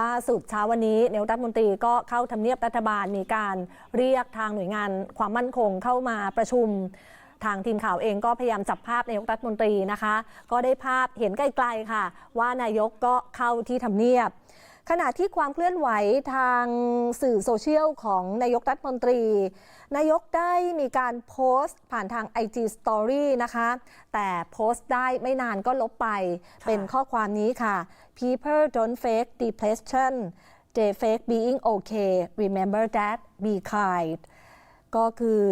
ล่าสุดเช้าวันนี้นายกรัฐมนตรีก็เข้าทำเนียบรัฐบาลมีการเรียกทางหน่วยงานความมั่นคงเข้ามาประชุม ทางทีมข่าวเองก็พยายามจับภาพนายกรัฐมนตรีนะคะ ก็ได้ภาพเห็นไกลๆค่ะ ว่านายกก็เข้าที่ทำเนียบ ขณะที่ความเคลื่อนไหวทางสื่อโซเชียลของนายกรัฐมนตรี นายกได้มีการโพสต์ผ่านทาง IG Story นะคะ แต่โพสต์ได้ไม่นานก็ลบไปค่ะเป็นข้อความนี้ค่ะ people don't fake depression they fake being okay remember that be kind ก็คือ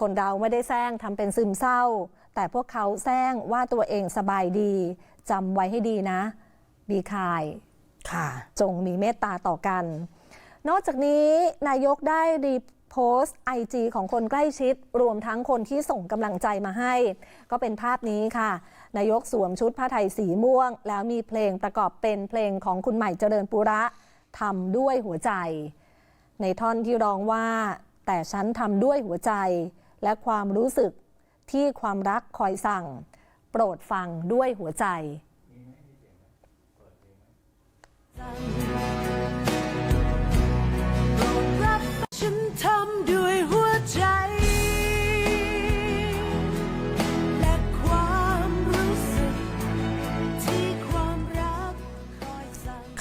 คนเราไม่ได้แซงทำเป็นซึมเศร้า แต่พวกเขาแซงว่าตัวเองสบายดีจำไว้ให้ดีนะ be kind ค่ะ จงมีเมตตาต่อกัน นอกจากนี้นายกได้รีโพสต์ไอจีของคนใกล้ชิด รวมทั้งคนที่ส่งกำลังใจมาให้ ก็เป็นภาพนี้ค่ะ นายกสวมชุดผ้าไทยสีม่วง แล้วมีเพลงประกอบเป็นเพลงของคุณใหม่เจริญปุระทำด้วยหัวใจ ในท่อนที่ร้องว่า แต่ฉันทำด้วยหัวใจ และความรู้สึกที่ความรักคอยสั่ง โปรดฟังด้วยหัวใจ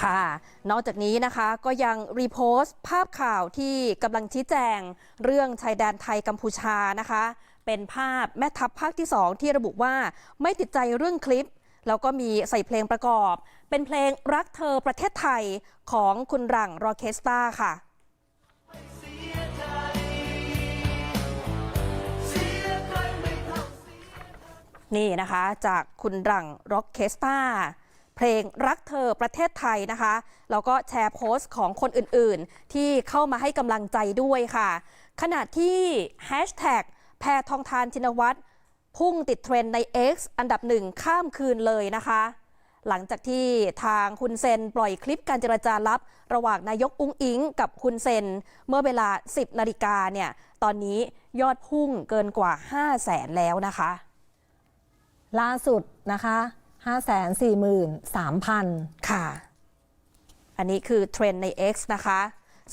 ค่ะ นอกจากนี้นะคะก็ยังรีโพสต์ภาพข่าวที่กำลังชี้แจง เรื่องชายแดนไทยกัมพูชานะคะ เป็นภาพแม่ทัพภาคที่ 2 ที่ระบุว่าไม่ติดใจเรื่องคลิป แล้วก็มีใส่เพลงประกอบ เป็นเพลงรักเธอประเทศไทยของคุณหลังรอเคสตาค่ะนี่นะคะจากคุณรังร็อกเคสตา เพลงรักเธอประเทศไทยนะคะ แล้วก็แชร์โพสต์ของคนอื่นๆ ที่เข้ามาให้กำลังใจด้วยค่ะ ขณะที่แฮชแท็กแพทองทานชินวัตรพุ่งติดเทรนด์ใน X อันดับหนึ่งข้ามคืนเลยนะคะ หลังจากที่ทางคุณเซนปล่อยคลิปการเจรจาลับ ระหว่างนายกอุ้งอิง กับคุณเซน เมื่อเวลา 10นาฬิกาเนี่ยตอนนี้ยอดพุ่งเกินกว่า 5 0 0แสนแล้วนะคะ ล่าสุดนะคะ 543,000ค่ะ อันนี้คือเทรนใน X นะคะ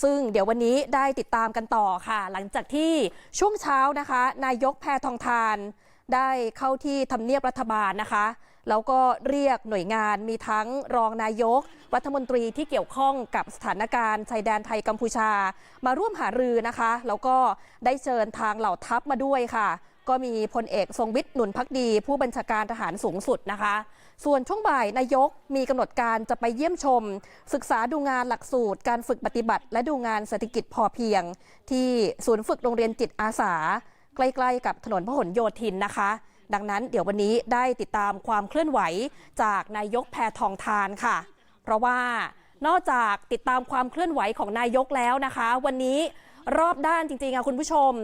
ซึ่งเดี๋ยววันนี้ได้ติดตามกันต่อค่ะ หลังจากที่ช่วงเช้านะคะ นายกแพทองทาน ได้เข้าที่ทำเนียบรัฐบาลนะคะ แล้วก็เรียกหน่วยงานมีทั้งรองนายก รัฐมนตรีที่เกี่ยวข้องกับสถานการณ์ชายแดนไทยกัมพูชา มาร่วมหารือนะคะ แล้วก็ได้เชิญทางเหล่าทัพมาด้วยค่ะ ก็มีพลเอกทรงวิทย์หนุนพักดี ผู้บัญชาการทหารสูงสุดนะคะ ส่วนช่วงบ่ายนายกมีกำหนดการจะไปเยี่ยมชม ศึกษาดูงานหลักสูตร การฝึกปฏิบัติ และดูงานเศรษฐกิจพอเพียง ที่ศูนย์ฝึกโรงเรียนจิตอาสา ใกล้ๆ กับถนนพหลโยธินนะคะ ดังนั้นเดี๋ยววันนี้ได้ติดตามความเคลื่อนไหวจากนายกแพทองทานค่ะ เพราะว่านอกจากติดตามความเคลื่อนไหวของนายกแล้วนะคะ วันนี้รอบด้านจริงๆค่ะคุณผู้ชม